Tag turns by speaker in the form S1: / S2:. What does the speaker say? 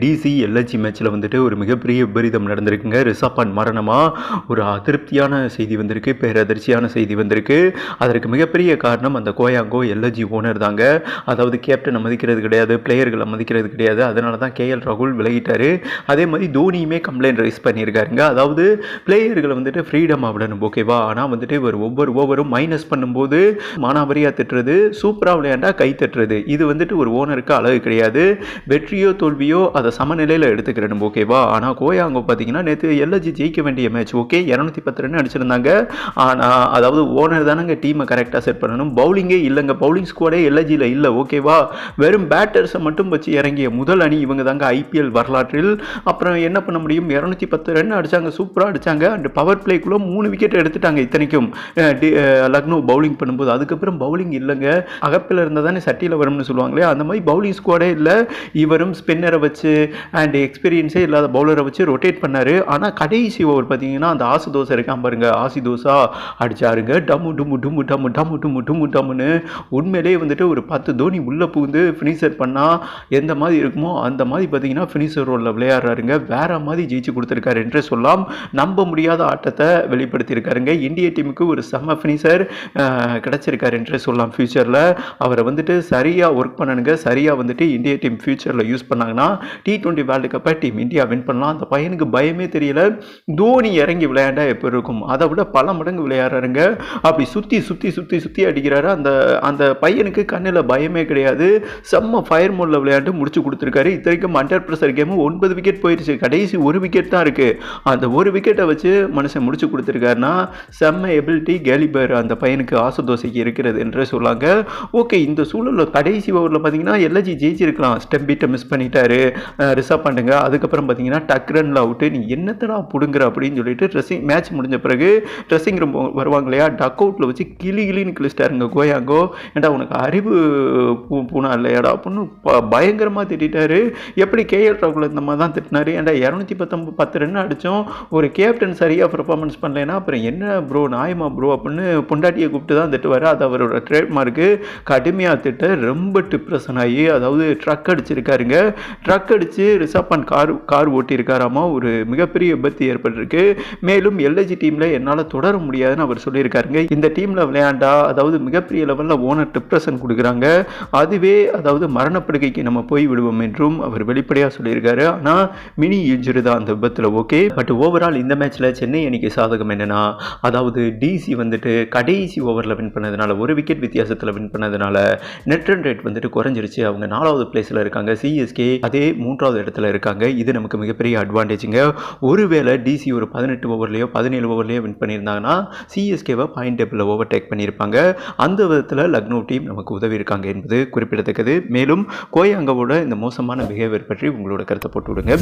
S1: DC எல்எல்ஜி மேட்ச்சில் வந்துட்டு ஒரு மிகப்பெரிய விபரீதம் நடந்திருக்குங்க. ரிஷப் மரணமாக ஒரு அதிருப்தியான செய்தி வந்திருக்கு. பேரதிர்ச்சியான செய்தி வந்திருக்கு. அதற்கு மிகப்பெரிய காரணம் அந்த கோயாங்கோ எல்ஹெச்சி ஓனர் தாங்க. அதாவது கேப்டனை மதிக்கிறது கிடையாது பிளேயர்களை மதிக்கிறது கிடையாது. அதனால தான் கேஎல் ராகுல் விலகிட்டாரு. அதே மாதிரி தோனியுமே கம்ப்ளைண்ட் ரைஸ் பண்ணியிருக்காருங்க. அதாவது பிளேயர்களை வந்துட்டு ஃப்ரீடம் விடணும் ஓகேவா ஆனால் வந்துட்டு இவர் ஒவ்வொரு ஓவரும் மைனஸ் பண்ணும்போது மானாவரியாக திட்டுறது சூப்பராக விளையாண்டா கை தட்டுறது. இது வந்துட்டு ஒரு ஓனருக்கு அழகு கிடையாது. வெற்றியோ தோல்வியோ அதை சமநிலையில் எடுத்துக்கிறேன் ஓகேவா ஆனால் கோயாங்கோ பார்த்தீங்கன்னா நேற்று எல்ஜி ஜெயிக்க வேண்டிய மேட்ச் ஓகே இரநூத்தி பத்து ரன் அடிச்சிருந்தாங்க. ஆனால் அதாவது ஓனர் தானங்க டீமை கரெக்டாக செட் பண்ணணும். பவுலிங்கே இல்லைங்க. பவுலிங் ஸ்குவாடே எல்ஜியில் இல்லை ஓகேவா வெறும் பேட்டர்ஸை மட்டும் வச்சு இறங்கிய முதல் அணி இவங்க தாங்க ஐபிஎல் வரலாற்றில். அப்புறம் என்ன பண்ண முடியும்? இரநூத்தி பத்து ரன் அடித்தாங்க சூப்பராக அடித்தாங்க அண்ட் பவர் பிளேக்குள்ளே மூணு விக்கெட் எடுத்துட்டாங்க இத்தனைக்கும். டி- லக்னோ பவுலிங் பண்ணும்போது. அதுக்கப்புறம் பவுலிங் இல்லைங்க. அகப்பில் இருந்தால் தானே சட்டியில் வரும்னு சொல்லுவாங்களே அந்த மாதிரி பவுலிங் ஸ்குவாடே இல்லை. இவரும் ஸ்பின்னரை வச்சு அண்ட் எக்ஸ்பீரியன்ஸே இல்லாத பவுலரை வச்சு ரொட்டேட் பண்ணார். ஆனால் கடைசி ஓவர் பார்த்தீங்கன்னா அந்த ஆசு தோசை இருக்கான் பாருங்க. ஆசி தோசா அடிச்சாருங்க. டம்மு டும்மு டும்மு டம்மு டம்மு டும்மு டும்மு டம்முன்னு உண்மையிலே வந்துட்டு ஒரு பத்து தோனி உள்ளே புகுந்து ஃபினிஷர் பண்ணால் எந்த மாதிரி இருக்குமோ அந்த மாதிரி பார்த்தீங்கன்னா ஃபினிஷர் ரோலில் விளையாடுறாருங்க. வேற மாதிரி ஜெயிச்சு கொடுத்துருக்காரு என்றே சொல்லலாம். நம்ப முடியாத ஆட்டத்தை வெளிப்படுத்தியிருக்காருங்க. இந்திய டீமுக்கு ஒரு செம்ம ஃபினிஷர் கிடச்சிருக்காரு என்றே சொல்லலாம். ஃபியூச்சரில் அவரை வந்துட்டு சரியாக ஒர்க் பண்ணணுங்க. சரியாக வந்துட்டு இந்திய டீம் ஃபியூச்சரில் யூஸ் பண்ணாங்கன்னா டி டுவெண்ட்டி வேர்ல்டு கப்பை டீம் இந்தியா வின் பண்ணலாம். அந்த பையனுக்கு பயமே தெரியல. தோனி இறங்கி விளையாண்டா எப்போ இருக்கும்? அதை விட பல மடங்கு விளையாடுறாருங்க. அப்படி சுற்றி சுற்றி சுற்றி சுற்றி அடிக்கிறாரு. அந்த அந்த பையனுக்கு கண்ணில் பயமே கிடையாது. செம்ம ஃபயர் மோடில் விளையாண்டு முடிச்சு கொடுத்துருக்காரு. இத்தனைக்கும் அண்டர் ப்ரெஷர் கேமு ஒன்பது விக்கெட் போயிடுச்சு கடைசி ஒரு விக்கெட் தான் இருக்குது அந்த ஒரு விக்கெட்டை வச்சு மனுஷன் முடிச்சு கொடுத்துருக்காருன்னா செம்ம எபிலிட்டி கேலிபர் அந்த பையனுக்கு ஆசை தோசைக்கு இருக்கிறது என்று சொல்லாங்க. ஓகே இந்த சூழலில் கடைசி ஓவரில் பார்த்தீங்கன்னா எல்எஜி ஜெயிச்சிருக்கலாம். ஸ்டெம்பீட்டை மிஸ் பண்ணிட்டாரு. ரிசர்வ் பண்ணுங்க அதுக்கப்புறம் பார்த்தீங்கன்னா டக் ரன்ல அவுட்டு நீ என்னத்தடா பிடுங்குற அப்படின்னு சொல்லிட்டு ட்ரெஸ்ஸிங் மேட்ச் முடிஞ்ச பிறகு ட்ரெஸ்ஸிங் ரூம் வருவாங்க இல்லையா? டக் அவுட்டில் வச்சு கிளி கிளின்னு கிழிச்சிட்டாருங்க கோயாங்கோ. ஏண்டா உனக்கு அறிவு பூ- பூனா இல்லையாடா அப்படின்னு ப- திட்டாரு எப்படி கேஎல் ராகுல் இந்த மாதிரி தான் திட்டினாரு? ஏன்டா இரநூத்தி பத்தொம்பது பத்து ரன் அடித்தோம். ஒரு கேப்டன் சரியாக பர்ஃபார்மன்ஸ் பண்ணலைன்னா அப்புறம் என்ன ப்ரோ நாயமா ப்ரோ அப்படின்னு பொண்டாட்டியை கூப்பிட்டு தான் திட்டுவார். அது அவரோட ட்ரேட்மார்க்கு கடுமையாக திட்ட ரொம்ப டிப்ரெஷன் ஆகி அதாவது ட்ரக் அடிச்சிருக்காருங்க. ட்ரக் அடித்து ரிசப்பான் கார் கார் ஓட்டியிருக்காராமா ஒரு மிகப்பெரிய விபத்து ஏற்பட்டிருக்கு. மேலும் எல்ஐஜி டீமில் என்னால் தொடர முடியாதுன்னு அவர் சொல்லியிருக்காருங்க. இந்த டீமில் விளையாண்டா அதாவது மிகப்பெரிய லெவலில் ஓனர் டிப்ரெஷன் கொடுக்குறாங்க. அதுவே அதாவது மரணப்படுகைக்கு நம்ம போய் விடுவோம் என்றும் அவர் வெளிப்படையாக சொல்லியிருக்காரு. ஆனால் மினி இன்ஜுரி தான் அந்த விபத்தில் ஓகே? பட் ஓவரால் இந்த மேட்ச்சில் சென்னை அணிக்கு சாதகம் என்னன்னா அதாவது டிசி வந்துட்டு கடைசி ஓவரில் வின் பண்ணதுனால ஒரு விக்கெட் வித்தியாசத்தில் வின் பண்ணதுனால நெட் ரன் ரேட் வந்துட்டு குறைஞ்சிருச்சு. அவங்க நாலாவது பிளேஸில் இருக்காங்க. சிஎஸ்கே அதே மூன்றாவது இடத்துல இருக்காங்க. இது நமக்கு மிகப்பெரிய அட்வான்டேஜுங்க ஒருவேளை டிசி ஒரு பதினெட்டு ஓவர்லேயோ பதினேழு ஓவர்லேயோ வின் பண்ணியிருந்தாங்கன்னா சிஎஸ்கேவை பாயிண்ட் டேபிளில் ஓவர் டேக் பண்ணியிருப்பாங்க. அந்த விதத்தில் லக்னோ டீம் நமக்கு உதவி இருக்காங்க என்பது குறிப்பிடத்தக்கது. மேலும் கோயாங்கவோட இந்த மோசமான பிஹேவியர் பற்றி உங்களோட கருத்தை போட்டு விடுங்க.